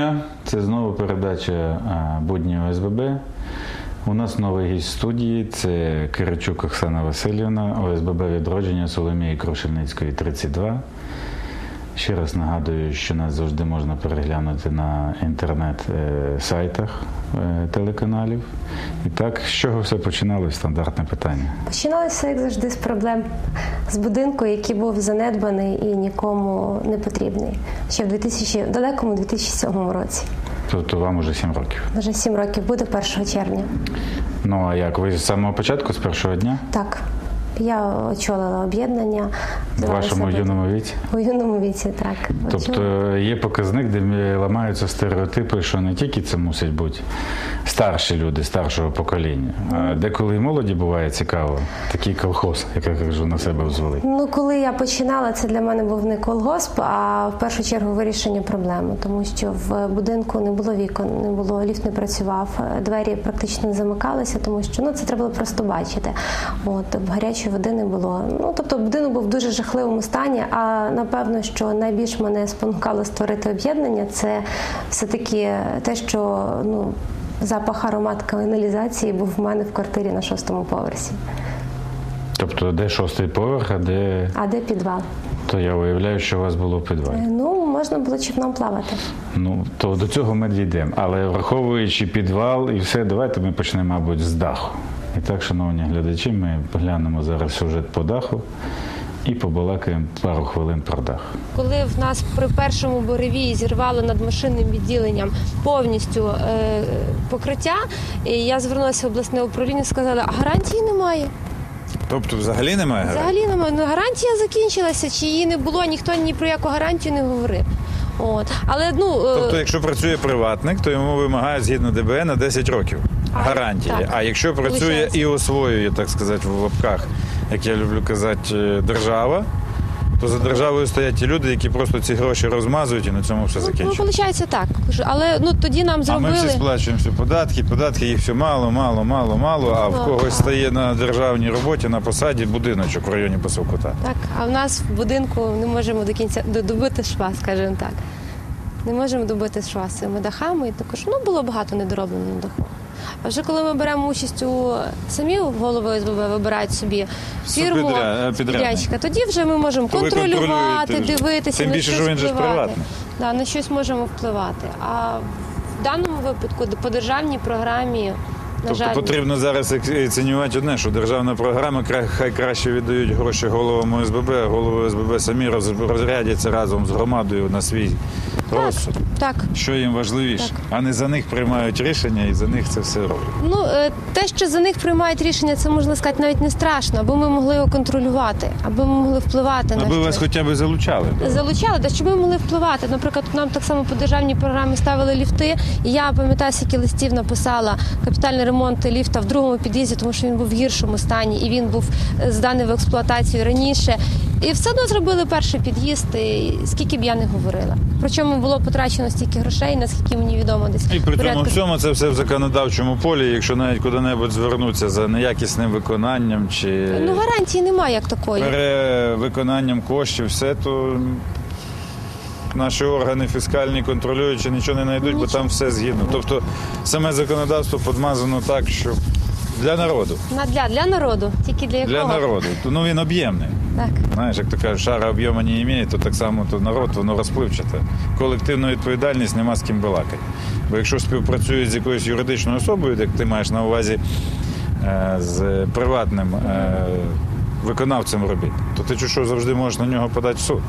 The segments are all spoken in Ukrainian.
Дня. Це знову передача будні ОСББ. У нас новий гість студії. Це Киричук Оксана Васильівна, ОСББ відродження Соломії Крушельницької, 32. Ще раз нагадую, що нас завжди можна переглянути на інтернет-сайтах е, телеканалів. І так, з чого все починалося? Стандартне питання. Починалося, як завжди, з проблем з будинку, який був занедбаний і нікому не потрібний. Ще в 2000, в далекому 2007 році. Тобто вам уже 7 років. Вже 7 років буде 1 червня. Ну а як? Ви з самого початку, з першого дня? Так, я очолила об'єднання. В вашому юному віці? У юному віці, так. Тобто є показник, де ламаються стереотипи, що не тільки це мусять бути старші люди старшого покоління, а деколи і молоді буває цікаво. Такий колхоз, як я кажу, на себе взвалити. Ну, коли я починала, це для мене був не колгосп, а в першу чергу вирішення проблеми, тому що в будинку не було вікон, не було ліфт не працював, е, двері практично не замикалися, тому що ну це треба було просто бачити. От гарячої води не було. Ну тобто, будинок був дуже жахливому стані. А напевно, що найбільш мене спонукало створити об'єднання, це все таки те, що ну. Запах аромат каналізації був в мене в квартирі на шостому поверсі. Тобто, де шостий поверх, а де А де підвал? то я уявляю, що у вас було в підвалі. Е, Ну, можна було човном плавати. Ну то до цього ми дійдемо. Але враховуючи підвал і все, давайте ми почнемо, мабуть, з даху. І так, шановні глядачі, ми поглянемо зараз сюжет по даху і побалакаємо пару хвилин про дах. Коли в нас при першому буревії зірвало над машинним відділенням повністю е, покриття, і я звернулася в обласне управління, сказала, а гарантії немає. Тобто взагалі немає гарантії? Взагалі немає. Ну, гарантія закінчилася, чи її не було, ніхто ні про яку гарантію не говорив. От. Але ну е, Тобто, якщо працює приватник, то йому вимагають згідно ДБН на 10 років гарантії. так. А якщо працює і освоює, так сказати, в лапках, як я люблю казати, е, держава, то за державою стоять ті люди, які просто ці гроші розмазують і на цьому все ну, ну, виходить так. Але ну тоді нам А ми всі сплачуємо всі податки, податки їх все мало, мало, мало, мало. А в Ну. когось стає на державній роботі на посаді будиночок в районі Посокута. Так, а в нас в будинку не можемо до кінця до- добити шва, скажімо так. Не можемо добити шва цими дахами. І також ну було багато недороблено на даху. А вже коли ми беремо участь у самі голови ОСББ вибирають собі фірму е, підрядчика, тоді вже ми можемо То ви контролювати, контролюєте вже. дивитися, Тим на більше, щось що він же ж впливати. приватний. Да, на щось можемо впливати. А в даному випадку по державній програмі, на Тобто жаль, потрібно зараз оцінювати одне, що державна програма кра- хай краще віддають гроші головам ОСББ, а голови ОСББ самі роз- розрядяться разом з громадою на свій розсуд. так. Що їм важливіше, Так. а не за них приймають рішення і за них це все роблять. Ну, е, те, що за них приймають рішення, це можна сказати навіть не страшно, аби ми могли його контролювати, аби ми могли впливати на Аби вас хоча б залучали. Залучали, та щоб ми могли впливати. Наприклад, нам так само по державній програмі ставили ліфти. І я пам'ятаю, скільки листів написала капітальний ремонт ліфта в другому під'їзді, тому що він був в гіршому стані і він був е, зданий в експлуатацію раніше. І все одно зробили перший під'їзд, і скільки б я не говорила. Причому було потрачено стільки грошей, наскільки мені відомо, десь І при порядка всьому це все в законодавчому полі. Якщо навіть куди-небудь звернутися за неякісним виконанням чи Ну гарантії немає як такої. перевиконанням коштів, все то наші органи фіскальні контролюючі нічого не знайдуть, бо там все згідно. Тобто саме законодавство подмазано так, що для народу. На для, для народу, тільки для якого Для народу. Ну він об'ємний. так. Знаєш, як то кажуть, шара об'єму не має, то так само то народ, воно розпливчате. Колективну відповідальність нема з ким балакати. Бо якщо співпрацюють з якоюсь юридичною особою, як ти маєш на увазі е, з приватним е, виконавцем робіт, то ти що завжди можеш на нього подати в суд.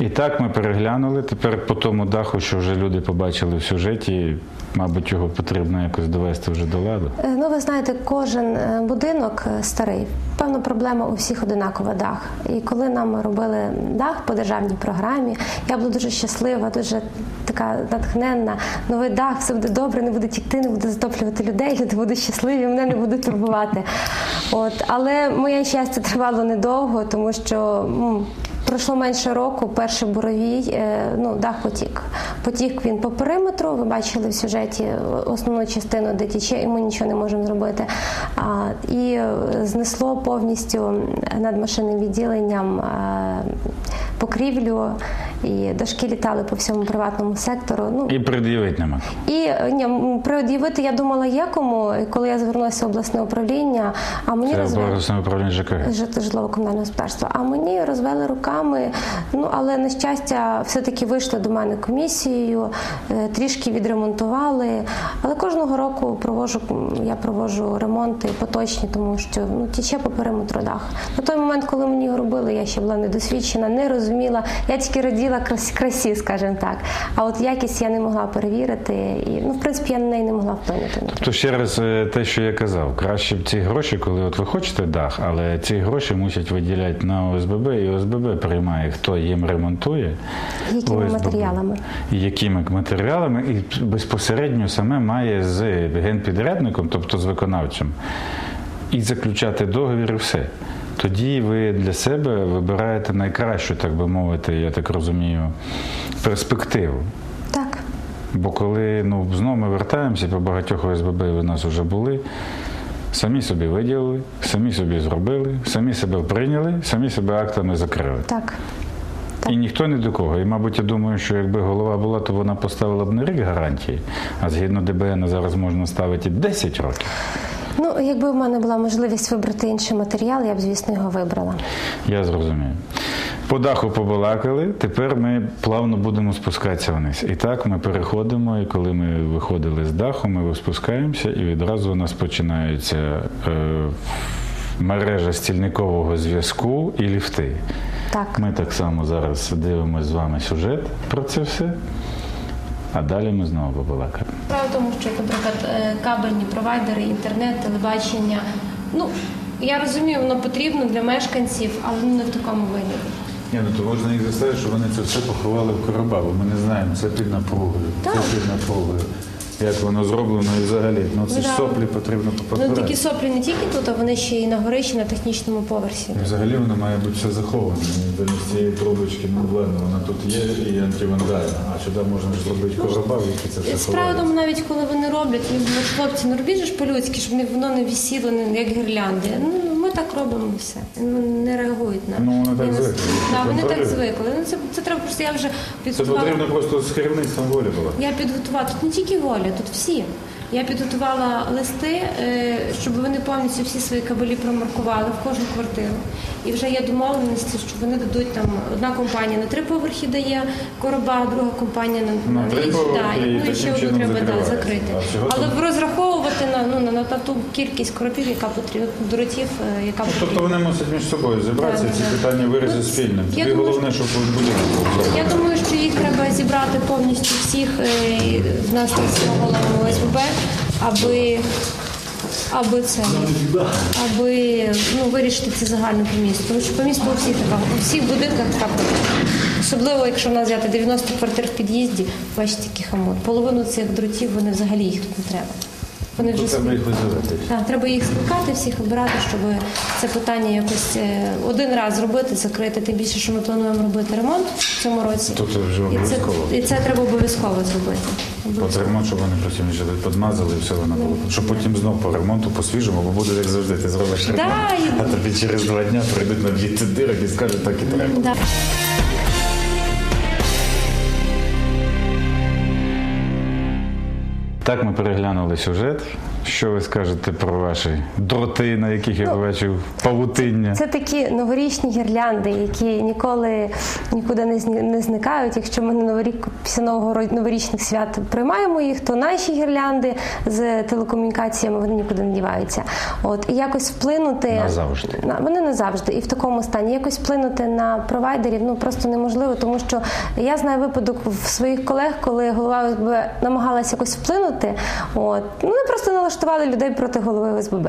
І так ми переглянули. Тепер по тому даху, що вже люди побачили в сюжеті, мабуть, його потрібно якось довести вже до ладу. Е, Ну, ви знаєте, кожен е, будинок е, старий. Певна проблема у всіх одинакова дах. І коли нам робили дах по державній програмі, я була дуже щаслива, дуже така натхненна. Новий дах, все буде добре, не буде тікти, не буде затоплювати людей, люди будуть щасливі, мене не будуть турбувати. От, але моє щастя тривало недовго, тому що пройшло менше року, перший буровій, е, ну, дах потік. Потік він по периметру, ви бачили в сюжеті основну частину, де тіче, і ми нічого не можемо зробити. І е, знесло повністю над машинним відділенням е, покрівлю, і дошки літали по всьому приватному сектору. Ну, І пред'явити нема. і е, ні, пред'явити я думала є кому, І коли я звернулася в обласне управління, а мені Це розвели обласне управління ЖКГ. жит- житлово-комунальне господарство. А мені розвели руками. Ну але на щастя, все-таки вийшли до мене комісією, е, трішки відремонтували. Але кожного року провожу я провожу ремонти поточні, тому що ну тіче по периметру дах. На той момент, коли мені його робили, я ще була недосвідчена, не розуміла. Я тільки раділа крас- красі, скажімо так. А от якість я не могла перевірити, і ну в принципі я на неї не могла вплинути. То ще раз е, те, що я казав, краще б ці гроші, коли от ви хочете дах, але ці гроші мусять виділяти на ОСББ, і ОСББ приймає, хто їм ремонтує. Якими ОСББ. матеріалами? І якими матеріалами, і безпосередньо саме має з генпідрядником, тобто з виконавцем, і заключати договір і все. Тоді ви для себе вибираєте найкращу, так би мовити, я так розумію, перспективу. Так. Бо коли ну, знову ми вертаємося, по багатьох ОСББ ви нас вже були, самі собі виділили, самі собі зробили, самі себе прийняли, самі себе актами закрили. Так. І ніхто ні до кого. І, мабуть, я думаю, що якби голова була, то вона поставила б не рік гарантії, а згідно ДБН зараз можна ставити 10 років. Ну, якби в мене була можливість вибрати інший матеріал, я б, звісно, його вибрала. Я зрозумів. По даху побалакали, тепер ми плавно будемо спускатися вниз. І так ми переходимо, і коли ми виходили з даху, ми спускаємося, і відразу у нас починається е, мережа стільникового зв'язку і ліфти. Так. Ми так само зараз дивимося з вами сюжет про це все, а далі ми знову побалакаємо. Справа в тому, що, наприклад, е, кабельні провайдери, інтернет, телебачення. Ну я розумію, воно потрібно для мешканців, але не в такому вигляді. Ні, ну то можна їх заставити, що вони це все поховали в короба, бо ми не знаємо, це під напругою, Так. це під напругою. Як воно зроблено і взагалі. Ну це ж Да. соплі потрібно Ну такі соплі не тільки тут, а вони ще й на горищі, на технічному поверсі. Взагалі воно має бути все заховане. Замість цієї трубочки, ну ладно, вона тут є і антивандальна, а сюди можна ж зробити короба, в які це все Справа в ховається. тому, навіть коли вони роблять, говорять, хлопці, ну робіть же ж по-людськи, щоб не- воно не висіло не як гірлянди. Ну ми так робимо все. Не реагують на Ну, вони так звикли, Да, вони так звикли. Ну це, це треба просто. Я вже Це підготувала. потрібно просто з керівництвом волі було. Я підготувала тут не тільки воля, тут всі. Я підготувала листи, е, щоб вони повністю всі свої кабелі промаркували в кожну квартиру. І вже є домовленості, що вони дадуть там одна компанія на три поверхи дає короба, друга компанія на, На на три інші, да, і ну і ще одну треба да, закрити. Але там- розраховувати на ну на, на, ту кількість коробів, яка потрібна, дротів, е, яка Тобто вони мусять між собою зібратися, Да, ці да, питання Ну, спільним. Тобі думаю, головне, щоб будинок. Я думаю, що їх треба зібрати повністю всіх е, в нас свого головного ОСББ, аби, аби це аби ну, вирішити це загально по місту. Тому що по місту у всіх така у всіх будинках така проблема. Особливо, якщо в нас взяти 90 квартир в під'їзді, бачите, який хамот. Половину цих дротів вони взагалі їх тут не треба. Вони вже треба їх визивати. Так, треба їх скликати, всіх обирати, щоб це питання якось е, один раз зробити, закрити. Тим більше, що ми плануємо робити ремонт в цьому році. Тут вже І це, і це треба обов'язково зробити. От ремонт, щоб вони потім вже подмазали і все воно було. Щоб потім знов по ремонту, по свіжому, бо буде як завжди, ти зробиш ремонт, Да, і- а тобі через два дня прийдуть на діти дирок і скажуть, так і треба. Да. Так ми переглянули сюжет. Що ви скажете про ваші дроти, на яких я бачив павутиння? Це такі новорічні гірлянди, які ніколи нікуди не зні- не зникають. Якщо ми на новий рік після нового ро- новорічних свят приймаємо їх, то наші гірлянди з телекомунікаціями вони нікуди не діваються. От і якось вплинути Назавжди. на вони назавжди і в такому стані. Якось вплинути на провайдерів ну просто неможливо, тому що я знаю випадок в своїх колег, коли голова намагалася якось вплинути. От ну вони просто налаштували людей проти голови ОСББ.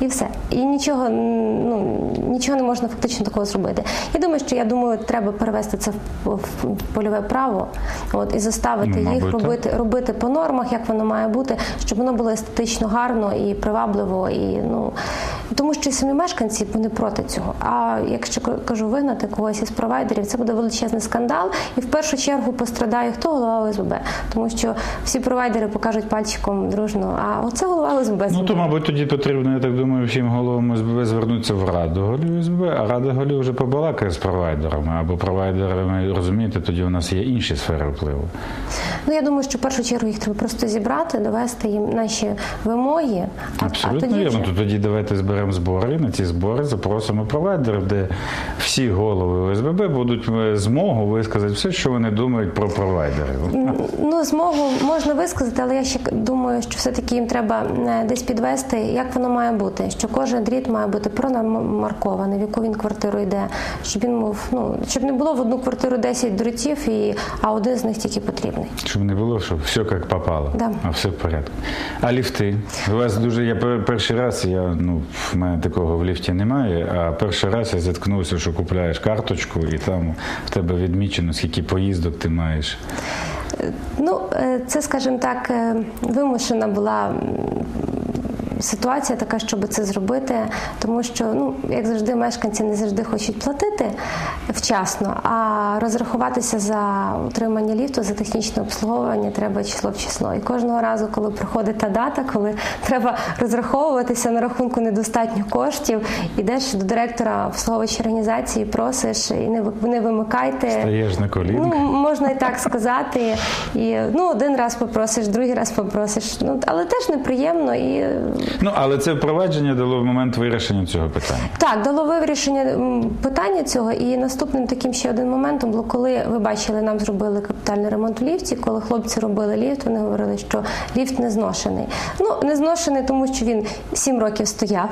І все. І нічого, ну, нічого не можна фактично такого зробити. Я думаю, що я думаю, треба перевести це в, в, в польове право от, і заставити Ну, їх робити, робити по нормах, як воно має бути, щоб воно було естетично гарно і привабливо, і ну Тому що самі мешканці вони проти цього. А якщо кажу вигнати когось із провайдерів, це буде величезний скандал. І в першу чергу пострадає хто голова ОСББ, тому що всі провайдери покажуть пальчиком дружно. А оце голова ОСББ. Ну то, мабуть, тоді потрібно, я так думаю, всім головам ОСББ звернутися в раду голів ОСББ, а рада голів вже побалакає з провайдерами. Або провайдерами, розумієте, тоді у нас є інші сфери впливу. Ну я думаю, що в першу чергу їх треба просто зібрати, довести їм наші вимоги. А, Абсолютно а тоді вірно. тоді давайте зберемо збори. На ці збори запросимо провайдерів, де всі голови ОСББ будуть е, змогу висказати все, що вони думають про провайдерів. Ну, змогу можна висказати, але я ще думаю, що все-таки їм треба е, десь підвести, як воно має бути. Що кожен дріт має бути пронамаркований, в яку він квартиру йде, щоб він мов, ну щоб не було в одну квартиру 10 дротів, і а один з них тільки потрібний. Щоб не було, щоб все як попало, Да. а все в порядку. А ліфти? У вас дуже я перший раз, я ну в мене такого в ліфті немає. А перший раз я зіткнувся, що купляєш карточку, і там в тебе відмічено, скільки поїздок ти маєш. Ну, е, це, скажімо так, е, вимушена була ситуація така, щоб це зробити, тому що, ну, як завжди, мешканці не завжди хочуть платити вчасно, а розрахуватися за утримання ліфту, за технічне обслуговування треба число в число. І кожного разу, коли приходить та дата, коли треба розраховуватися на рахунку недостатньо коштів, ідеш до директора обслуговуючої організації, просиш і не не вимикайте. Стаєш на колінка. Ну, можна і так сказати. І ну, один раз попросиш, другий раз попросиш. Ну, але теж неприємно і Ну але це впровадження дало в момент вирішення цього питання. так, дало вирішення питання цього. І наступним таким ще один моментом було, коли ви бачили, нам зробили капітальний ремонт в ліфті. Коли хлопці робили ліфт, вони говорили, що ліфт не зношений. Ну не зношений, тому що він сім років стояв.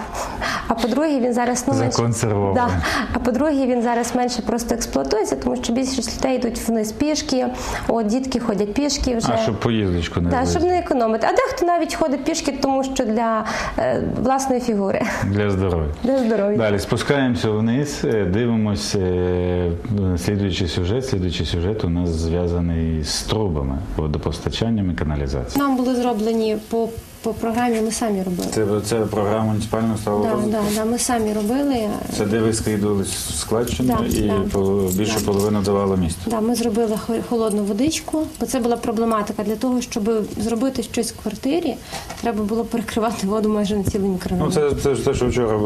А по-друге, він зараз ну, Законсервований. Да. А по-друге, він зараз менше просто експлуатується, тому що більшість людей йдуть вниз пішки. От дітки ходять пішки вже. А щоб поїздочку не злити. щоб не економити. А дехто навіть ходить пішки, тому що для е, власної фігури, для здоров'я. для здоров'я. Далі спускаємося вниз, е, дивимося. е, Слідуючий сюжет. Слідуючий сюжет у нас зв'язаний з трубами, водопостачанням і каналізацією. Нам були зроблені по, по програмі, ми самі робили. Це, це програма муніципального сталого Да, да, да, ми самі робили. Це де ви скидували складчину Да, і да. по- більше Да. половину давало місця. Да, ми зробили хо- холодну водичку, бо це була проблематика. Для того, щоб зробити щось в квартирі, треба було перекривати воду майже на цілий мікрорайон. Ну, це, це ж те, що вчора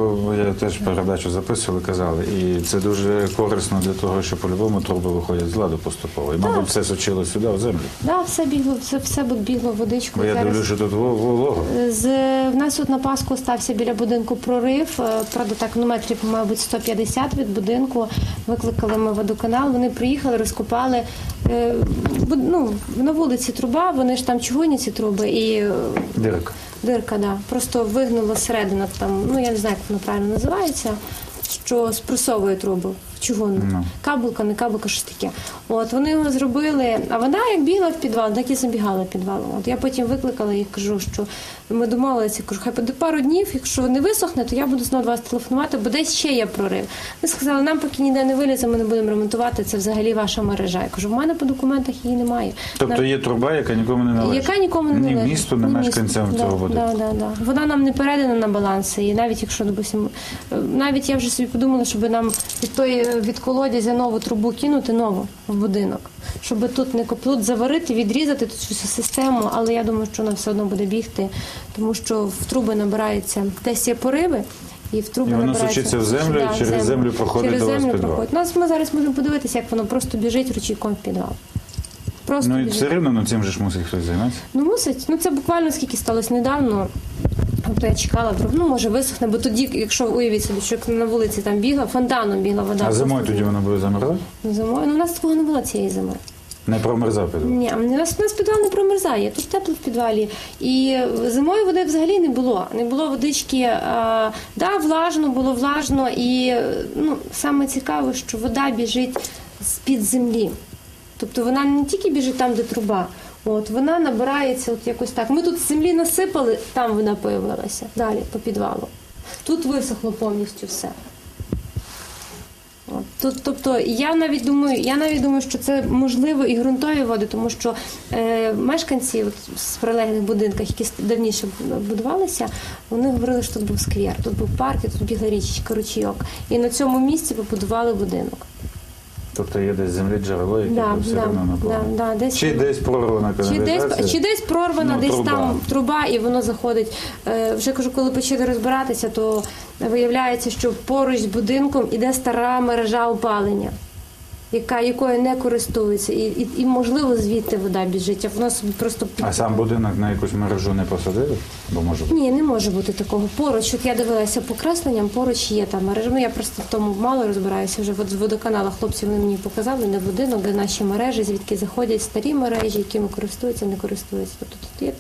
я теж передачу записували, казали. І це дуже корисно для того, що по-любому труби виходять з ладу поступово. І, мабуть, все сочило сюди, в землю. Да, все бігло, все, все бігло водичку. Бо я дивлюся, що тут во- волого. З в нас тут на Пасху стався біля будинку прорив. Е, Правда, так ну метрів, мабуть, 150 від будинку. Викликали ми водоканал. Вони приїхали, розкопали е, ну, на вулиці труба. Вони ж там чугунні ці труби і е, Дирка. дирка, да, просто вигнула середина там. Ну я не знаю, як воно правильно називається. Що спресовує трубу чугунну. Ну. Кабелка, не кабелка, щось таке. От вони його зробили, а вона як бігла в підвал, так і забігала в підвал. От я потім викликала їх, кажу, що ми домовилися, кажу, хай буде пару днів, якщо не висохне, то я буду знову вас телефонувати, бо десь ще є прорив. Вони сказали, нам поки ніде не вилізе, ми не будемо ремонтувати. Це взагалі ваша мережа. Я кажу, в мене по документах її немає. Тобто є труба, яка нікому не належить. яка нікому не ні належить. місту, ні Ні мешканцям місту. цього будинку. Да, да, да. Вона нам не передана на баланс. І навіть якщо, допустим, навіть я вже собі подумала, щоб нам від тої від колодязя нову трубу кинути нову в будинок, щоб тут не коплут заварити, відрізати тут всю систему, але я думаю, що вона все одно буде бігти, тому що в труби набирається десь є пориви. І в труби І воно набирається в землю, і через землю проходить через до вас землю підвал. проходить. Нас ми зараз можемо подивитися, як воно просто біжить ручейком в підвал. Просто Ну і біжить. все рівно ну, цим же ж мусить хтось займатися. Ну мусить. Ну це буквально скільки сталося недавно. Тобто я чекала, ну може висохне, бо тоді, якщо уявіть собі, що на вулиці там бігла, фонтаном бігла вода. А зимою тоді воно буде замерзати? зимою. Ну у нас такого не було цієї зими. Не промерзав підвал. Ні, у нас, у нас підвал не промерзає, тут тепло в підвалі. І зимою води взагалі не було. Не було водички. А, да, влажно, було влажно. І ну, саме цікаве, що вода біжить з-під землі. Тобто вона не тільки біжить там, де труба. От вона набирається от якось так. Ми тут землі насипали, там вона появилася далі по підвалу. Тут висохло повністю все. Тут- Тобто я навіть думаю, я навіть думаю, що це можливо і ґрунтові води, тому що е, мешканці от, з прилеглих будинках, які давніше будувалися, вони говорили, що тут був сквер, тут був парк, тут бігла річка, ручійок. І на цьому місці побудували будинок. Тобто є десь землі джерело, яке Да, все да, одно да, наповнено. да, десь Чи десь прорвана Чи десь, чи десь прорвана, Ну, десь труба. там труба, і воно заходить. Е, вже кажу, коли почали розбиратися, то виявляється, що поруч з будинком іде стара мережа опалення, яка, якою не користуються. І, і, і можливо звідти вода біжить, а воно собі просто. А сам будинок на якусь мережу не посадили? Бо може бути. Ні, не може бути такого. Поруч, от я дивилася по кресленням, поруч є там мережа. Ну я просто в тому мало розбираюся. Вже от з водоканала хлопці вони мені показали, не будинок, де наші мережі, звідки заходять старі мережі, якими користуються, не користуються. Тобто тут є,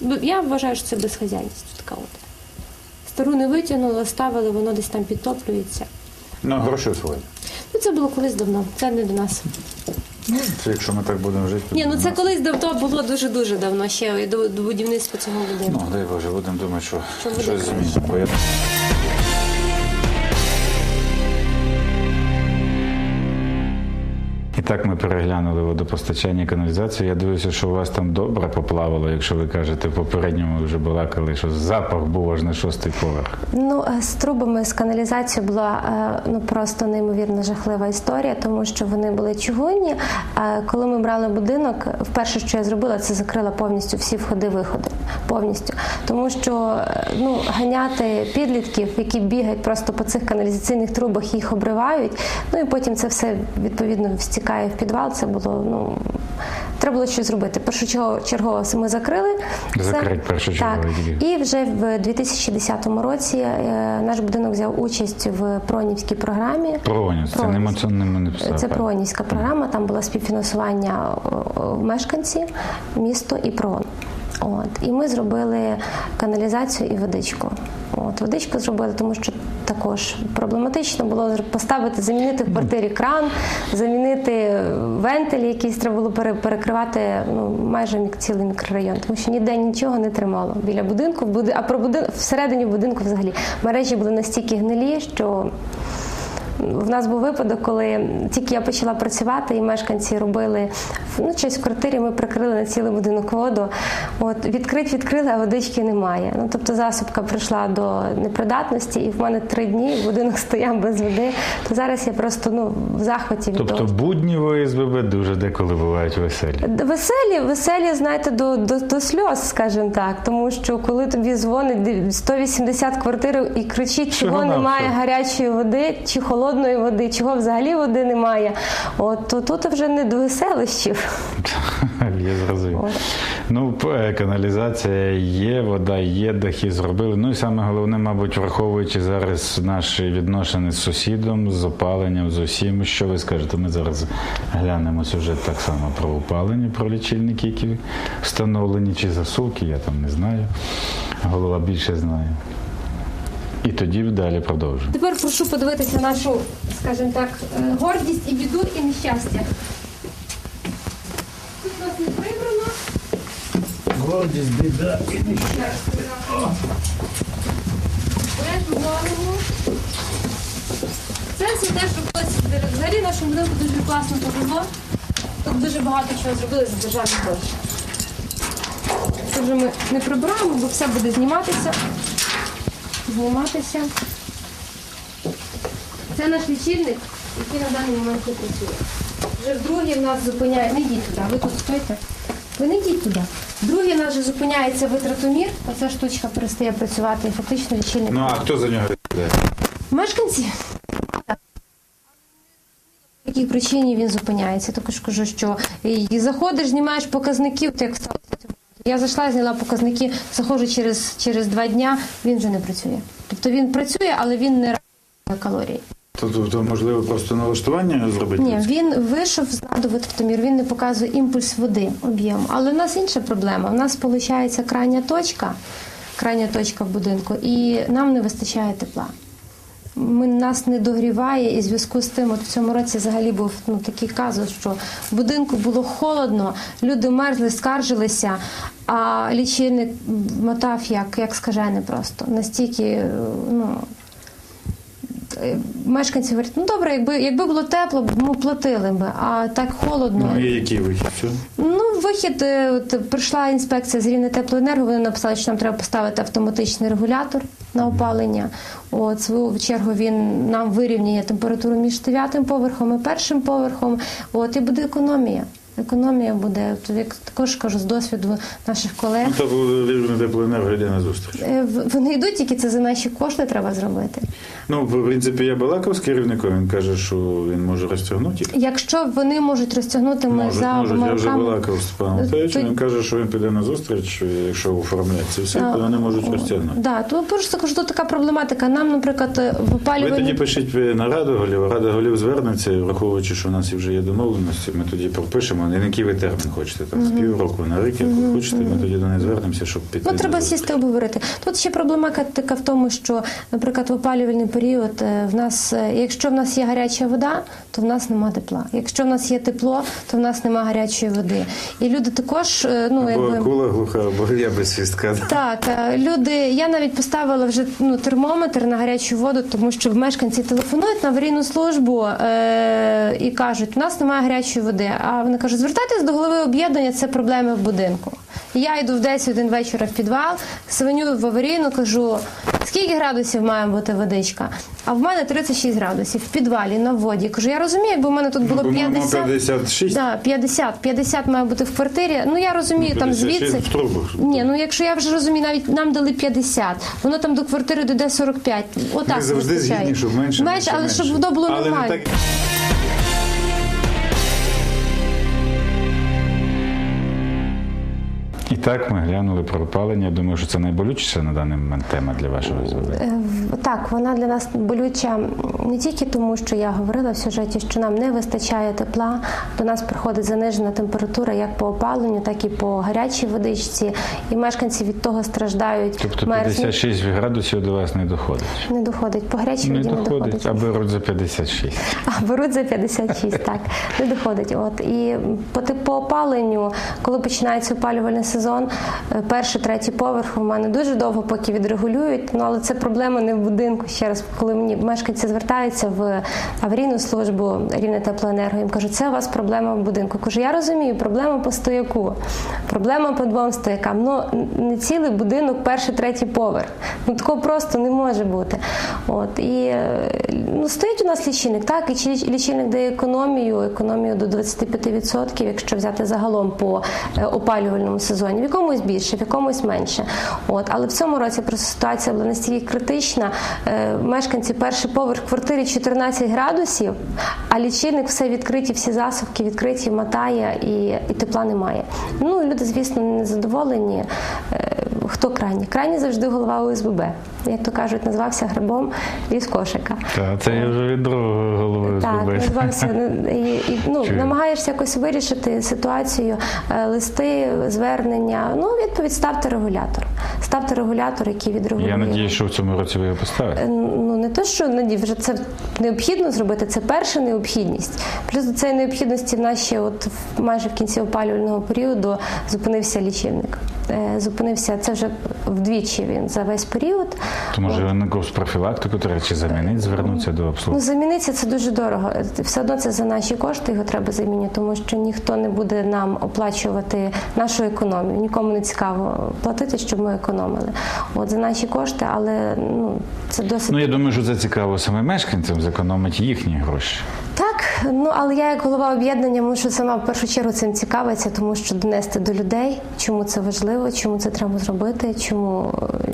ну, я вважаю, що це безхазяйність така от. Стару не витягнули, ставили, воно десь там підтоплюється. Ну, гроші свої. Ну це було колись давно, це не до нас. Це якщо ми так будемо жити. Ні, ну це колись давно було дуже-дуже давно, ще до, до будівництва цього будинку. Ну, дай Боже, будемо думати, що, Що щось змінить. змінимо. Так ми переглянули водопостачання і каналізацію. Я дивлюся, що у вас там добре поплавало, якщо ви кажете, в попередньому вже балакали, що запах був аж на шостий поверх. Ну, е, з трубами з каналізацією була е, ну просто неймовірно жахлива історія, тому що вони були чугунні. Коли ми брали будинок, вперше, що я зробила, це закрила повністю всі входи-виходи. Повністю. Тому що е, ну, ганяти підлітків, які бігають просто по цих каналізаційних трубах, їх обривають. Ну і потім це все відповідно стікає в підвал. Це було ну. Треба було щось зробити. Першочергово ми закрили. Закрить першочергово, Так. І вже в 2010 році е, наш будинок взяв участь в Пронівській програмі. Проонівськ, це не не писав, Це так? Проонівська програма, там було співфінансування о, о, мешканці, місто і ПРООН. От. І ми зробили каналізацію і водичку. От, водичку зробили, тому що також проблематично було поставити, замінити в квартирі кран, замінити вентилі, якісь треба було пере- перекривати ну, майже цілий мікрорайон, тому що ніде нічого не тримало біля будинку, буди- а про будин... всередині будинку взагалі мережі були настільки гнилі, що в нас був випадок, коли тільки я почала працювати, і мешканці робили ну, щось в квартирі, ми прикрили на цілий будинок воду. От відкрить, відкрили, а водички немає. Ну тобто засобка прийшла до непридатності, і в мене три дні будинок стояв без води. То зараз я просто ну в захваті від Тобто будні в ОСББ дуже деколи бувають веселі. Веселі, веселі, знаєте, до, до, до сльоз, скажімо так. Тому що коли тобі дзвонить 180 квартир і кричить, чого Всього-навсього. немає гарячої води чи холодної води, чого взагалі води немає, от то тут вже не до веселищів. Я зрозумів. Ну, е, каналізація є, вода є, дахи зробили. Ну і саме головне, мабуть, враховуючи зараз наші відносини з сусідом, з опаленням, з усім. Що ви скажете? Ми зараз глянемо сюжет так само про опалення, про лічильники, які встановлені, чи засувки, я там не знаю. Голова більше знає. І тоді далі продовжуємо. Тепер прошу подивитися нашу, скажімо так, е, гордість і біду, і нещастя. Тут у нас не прибрано. Гордість, біда. Береш голову. Це все те, що колись взагалі нашому будинку дуже класно повезло. Тут дуже багато чого зробили за державні гроші. Це вже ми не прибираємо, бо все буде зніматися. Зніматися. Це наш лічильник, який на даний момент не працює. Вже вдруге в нас зупиняє. Не йдіть туди, ви тут стойте. Ви не йдіть туди. Вдруге в нас вже зупиняється витратомір, оця штучка перестає працювати, і фактично лічильник. Ну а хто за нього відповідає? Мешканці. По якій причині він зупиняється? Також кажу, що і заходиш, знімаєш показників, то як сталося. Я зайшла, зняла показники, заходжу через, через два дня, він вже не працює. Тобто він працює, але він не калорії. Тобто, можливо, просто налаштування зробити? Ні, він вийшов з ладу витратомір, він не показує імпульс води, об'єм. Але в нас інша проблема. У нас виходить крайня точка, крайня точка в будинку, і нам не вистачає тепла. Ми, нас не догріває, і в зв'язку з тим, от в цьому році взагалі був ну, такий казус, що в будинку було холодно, люди мерзли, скаржилися, а лічильник мотав як, як скажений просто. Настільки, е, ну, е, мешканці говорять, ну добре, якби, якби було тепло, ми платили би, а так холодно. Ну і який вихід? Ну, вихід, е, от, прийшла інспекція з рівня теплоенерго, вони написали, що нам треба поставити автоматичний регулятор на опалення. От, свою чергу він нам вирівнює температуру між дев'ятим поверхом і першим поверхом. От, і буде економія. Економія буде, От, як також кажу, з досвіду наших колег. Ну, то рівне теплоенерго йде на зустріч. Е, Вони йдуть, тільки це за наші кошти треба зробити. Ну, в принципі, я балакав з керівником, він каже, що він може розтягнути. Якщо вони можуть розтягнути, ми Можуть, за можуть. Я вже балакав з паном Матвійовичем, він каже, що він піде на зустріч, якщо оформлять це все, то вони можуть розтягнути. Да, то просто кажу, така проблематика. Нам, наприклад, в Ви тоді пишіть на раду голів, рада голів звернеться, враховуючи, що у нас вже є домовленості, ми тоді пропишемо, на який ви термін хочете, там, з півроку, на рік, як ви хочете, ми тоді до неї звернемося, щоб піти. Ну, треба сісти обговорити. Тут ще проблематика в тому, що, наприклад, в опалювальний період е, в нас, е, якщо в нас є гаряча вода, то в нас нема тепла. Якщо в нас є тепло, то в нас нема гарячої води. І люди також, е, ну Або якби. кула глуха, або я без свістка. Так, люди, я навіть поставила вже ну, термометр на гарячу воду, тому що мешканці телефонують на аварійну службу е- і кажуть, у нас немає гарячої води. А вони кажуть, звертайтесь до голови об'єднання, це проблеми в будинку. Я йду в 10 один вечора в підвал, свиню в аварійну, кажу, скільки градусів має бути водичка? А в мене 36 градусів в підвалі на воді. Кажу, я розумію, якби в мене тут було По-моєму, 50. 56. Да, 50. 50 має бути в квартирі. Ну я розумію, там 56 звідси. в трубах. Ні, ну якщо я вже розумію, навіть нам дали 50, воно там до квартири дійде 45. Отак Ми завжди вистачає. згідні, щоб менше, менше, але щоб воно було Але не нормально. так. Так ми глянули про опалення. Я думаю, що це найболючіша на даний момент тема для вашого. Е, Так, вона для нас болюча не тільки тому, що я говорила в сюжеті, що нам не вистачає тепла. До нас приходить занижена температура як по опаленню, так і по гарячій водичці. І мешканці від того страждають. Тобто мерзнуть. 56 градусів до вас не доходить. Не доходить. По гарячій Не воді не доходить, доходить. а беруть за 56. А беруть за 56, так не доходить. От і по типу опаленню, коли починається опалювальний сезон, е, перший, третій поверх у мене дуже довго поки відрегулюють. Ну але це проблема не в будинку. Ще раз, коли мені мешканці звертаються в аварійну службу рівне теплоенерго, їм кажуть, це у вас проблема в будинку. Кажу, я розумію, проблема по стояку, проблема по двом стоякам. Ну не цілий будинок, перший, третій поверх. Ну такого просто не може бути. От і е, ну стоїть у нас лічильник, так і чи- лічильник дає економію, економію до 25%, якщо взяти загалом по е, опалювальному сезоні. Якомусь більше, в якомусь менше. От, але в цьому році просто ситуація була настільки критична. Е, Мешканці перший поверх квартири квартирі 14 градусів, а лічильник все відкриті, всі засобки відкриті, мотає і, і тепла немає. Ну люди, звісно, не задоволені. Хто крайній? Крайній завжди голова ОСББ. Як то кажуть, назвався грибом ліс кошика. Так, це я вже від другого голови Так, зробив. назвався ну, і, і ну, Чую. намагаєшся якось вирішити ситуацію, е, листи, звернення. Ну, відповідь ставте регулятор. Ставте регулятор, який відрегулює. Я надію, що в цьому році ви його поставите. Е, Ну не то, що надію, вже це необхідно зробити, це перша необхідність. Плюс до цієї необхідності в нас ще от майже в кінці опалювального періоду зупинився лічильник. Е, Зупинився це вже вдвічі він за весь період. То може на якусь профілактику треба чи замінити, звернутися до Ну, обслуги. замінитися це дуже дорого. Все одно це за наші кошти, його треба замінювати, тому що ніхто не буде нам оплачувати нашу економію. Нікому не цікаво платити, щоб ми економили. От за наші кошти, але ну це досить Ну я думаю, що це цікаво саме мешканцям зекономити їхні гроші. Так. Ну але я як голова об'єднання мушу сама в першу чергу цим цікавитися, тому що донести до людей, чому це важливо, чому це треба зробити, чому,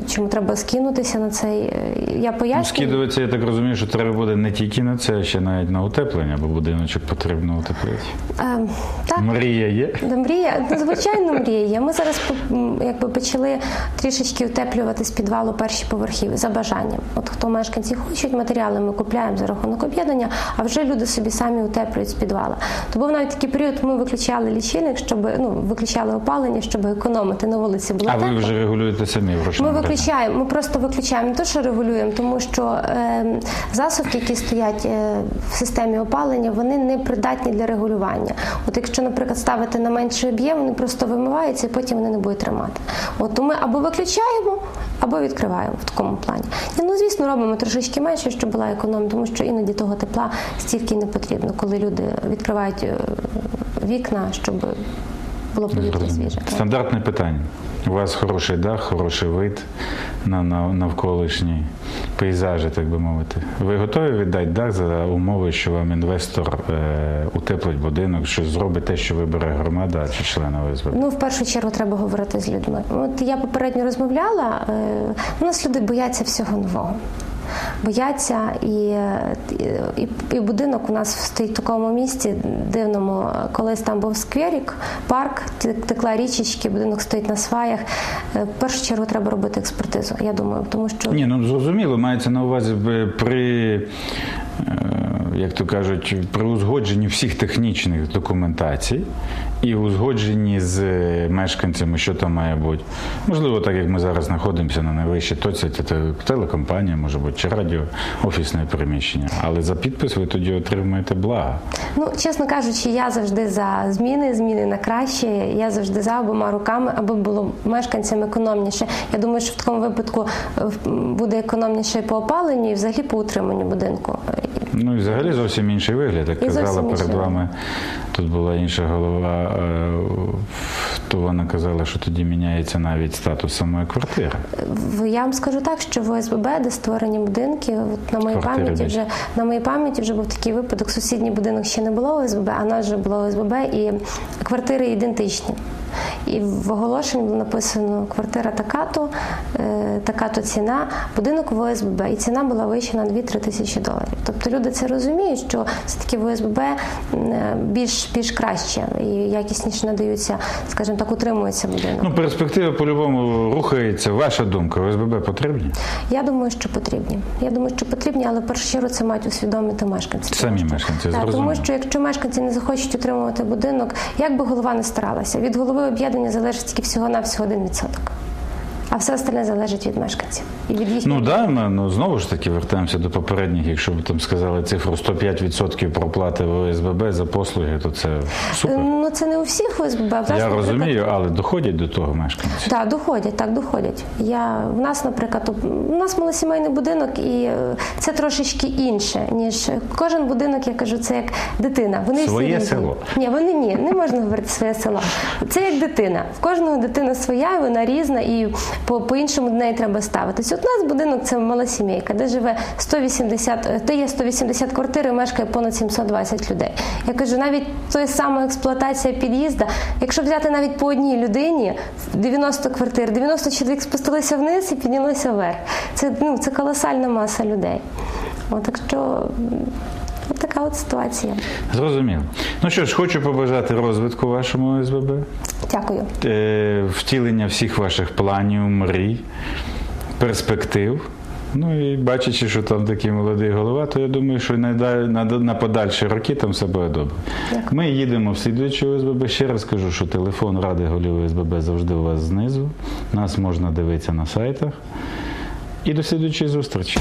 чому треба скинутися на цей. Я Ну, пояснюю. скидуватися, я так розумію, що треба буде не тільки на це, а ще навіть на утеплення, бо будиночок потрібно утеплити. Ем, так. Мрія є. Да, Мрія, ну, звичайно, мрія. Ми зараз якби почали трішечки утеплювати з підвалу перші поверхи за бажанням. От хто мешканці хочуть, матеріали ми купляємо за рахунок об'єднання, а вже люди собі самі утеплюють з підвала. То був навіть такий період, ми виключали лічильник, щоб ну виключали опалення, щоб економити на вулиці. Було А ви тепло. вже регулюєте самі в Ми виключаємо, ми просто виключаємо не те, що регулюємо, тому що е, засувки, які стоять е, в системі опалення, вони не придатні для регулювання. От якщо, наприклад, ставити на менший об'єм, вони просто вимиваються і потім вони не будуть тримати. От то ми або виключаємо, або відкриваю в такому плані. Ні, Ну звісно, робимо трошечки менше, щоб була економія, тому що іноді того тепла стільки не потрібно, коли люди відкривають е, вікна, щоб було повітря свіже. Стандартне питання. У вас хороший дах, хороший вид на, на навколишні пейзажі, так би мовити. Ви готові віддати дах за умови, що вам інвестор е, утеплить будинок, що зробить те, що вибере громада чи члени ОСББ? Ну, в першу чергу треба говорити з людьми. От я попередньо розмовляла. е, У нас люди бояться всього нового. Бояться, і, і, і будинок у нас стоїть в такому місці дивному. Колись там був скверік, парк, текла річечки, будинок стоїть на сваях. Е, В першу чергу треба робити експертизу. Я думаю, тому що Ні, ну зрозуміло, мається на увазі при, як то кажуть, при узгодженні всіх технічних документацій і узгодженні з мешканцями, що там має бути. Можливо, так як ми зараз знаходимося на найвищій точці, це телекомпанія, може бути, чи радіо, офісне приміщення. Але за підпис ви тоді отримуєте блага. Ну, чесно кажучи, я завжди за зміни, зміни на краще. Я завжди за обома руками, аби було мешканцям економніше. Я думаю, що в такому випадку е, буде економніше по опаленню, і взагалі по утриманню будинку. Ну і взагалі зовсім інший вигляд. Як І казала перед інший вами, тут була інша голова, е, то вона казала, що тоді міняється навіть статус самої квартири. Я вам скажу так, що в ОСББ, де створені будинки, от на моїй Квартири пам'яті десь. вже на моїй пам'яті вже був такий випадок. Сусідній будинок ще не було ОСББ, а наш вже було ОСББ, і квартири ідентичні. І в оголошенні було написано квартира така-то, е, така-то ціна, будинок в ОСББ. І ціна була вища на 2-3 тисячі доларів. Тобто люди це розуміють, що все-таки в ОСББ е, більш, більш краще і якісніше надаються, скажімо так, утримується будинок. Ну, перспектива по-любому рухається. Ваша думка, ОСББ потрібні? Я думаю, що потрібні. Я думаю, що потрібні, але в першу чергу це мають усвідомити мешканці. Самі Тому мешканці, Так, зрозуміло. тому що якщо мешканці не захочуть утримувати будинок, як би голова не старалася, від голови об'єднання залежить тільки всього навсього 1%. А все остальне залежить від мешканців і від їхніх. Ну да, ми ну, знову ж таки вертаємося до попередніх. Якщо б там сказали цифру 105% проплати в ОСББ за послуги, то це супер. Ну це не у всіх ОСББ. в нас, Я розумію, але доходять до того мешканці. Так, доходять, так, доходять. Я, в нас, наприклад, у нас малосімейний будинок, і е, це трошечки інше, ніж кожен будинок, я кажу, це як дитина. Вони Своє всі село. Ні, вони ні, не можна говорити своє село. Це як дитина. В кожного дитина своя, і вона різна, і по-іншому до неї треба ставитись. От у нас будинок це мала сімейка, де живе 180, е, де є 180 квартир і мешкає понад 720 людей. Я кажу, навіть той сама експлуатація під'їзда, якщо взяти навіть по одній людині 90 квартир, 90 чоловік спустилися вниз і піднялися вверх. Це, ну, це колосальна маса людей. От, так що така от ситуація. Зрозуміло. Ну що ж, хочу побажати розвитку вашому ОСББ, Дякую. е, втілення всіх ваших планів, мрій, перспектив. Ну і бачачи, що там такий молодий голова, то я думаю, що на, на, на подальші роки там все буде добре. Дякую. Ми їдемо в слідуючий ОСББ. Ще раз кажу, що телефон Ради голів ОСББ завжди у вас знизу. Нас можна дивитися на сайтах. І до слідуючої зустрічі.